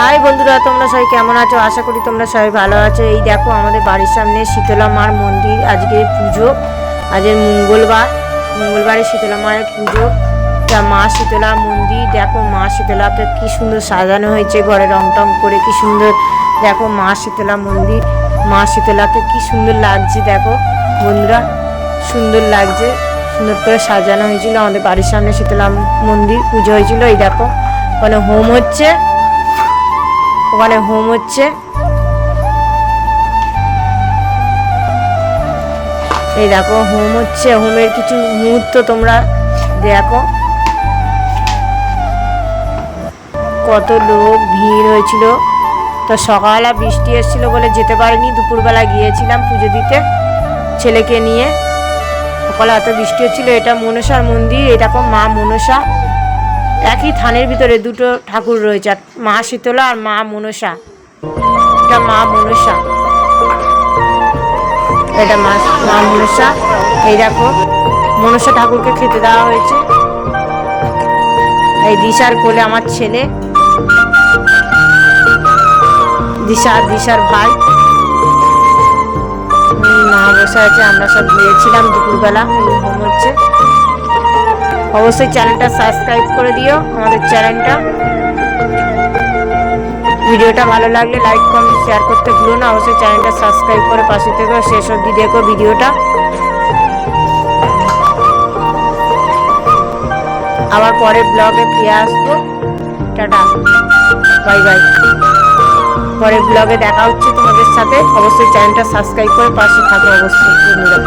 High বন্ধুরা, তোমরা সবাই কেমন আছো? আশা করি তোমরা সবাই ভালো আছো। এই দেখো, আমাদের বাড়ির সামনে শীতলা মার মন্দির, আজকে পুজো। আজকের মঙ্গলবার। মঙ্গলবারে শীতলা মায়ের পুজো। তা মা শীতলা মন্দির, দেখো মা শীতলাকে কি সুন্দর সাজানো হয়েছে, ঘরে রং টং করে কি সুন্দর। দেখো মা শীতলা মন্দির, মা শীতলাকে কি সুন্দর লাগছে, দেখো। বন্ধুরা, সুন্দর লাগছে, সুন্দর করে সাজানো হয়েছিল। আমাদের বাড়ির সামনে শীতলা মন্দির, পুজো হয়েছিল, এই দেখো। ওখানে হোম হচ্ছে। ওখানে হোম হচ্ছে। এই দেখো, হোম হচ্ছে। হোমের কিছু মুহূর্ত তোমরা দেখো। কত লোক, ভিড় হয়েছিল। তো সকালবেলা বৃষ্টি এসেছিল বলে যেতে পারিনি। দুপুরবেলা গিয়েছিলাম পুজো দিতে ছেলেকে নিয়ে। সকালে এত বৃষ্টি হচ্ছিল, এটা মনসার মন্দির এটা মা মনসা একই থানের ভিতরে দুটো ঠাকুর রয়েছে, আর মা শীতলা আর মা মনসা। এটা মা মনসা। এটা মা মা মনসা। এই দেখো, মনসা ঠাকুরকে খেতে দেওয়া হয়েছে। এই দিশার কোলে আমার ছেলে। দিশা, দিশার ভাই মা বসে আছে, আমরা সব গিয়েছিলাম দুপুরবেলা, হচ্ছে। অবশ্যই চ্যানেলটা সাবস্ক্রাইব করে দিও, আমাদের চ্যানেলটা। ভিডিওটা ভালো লাগলে লাইক, কমেন্ট শেয়ার করতে ভুলো না। অবশ্যই চ্যানেলটা সাবস্ক্রাইব করে পাশে থেকে শেষ অবধি দেখো ভিডিওটা। আবার পরে ব্লগে ফিরে আসব। টাটা। Bye bye. পরের ব্লগে দেখা হচ্ছে তোমাদের সাথে। অবশ্যই চ্যানেলটা সাবস্ক্রাইব করে পাশে থাকো অবশ্যই। বন্ধুরা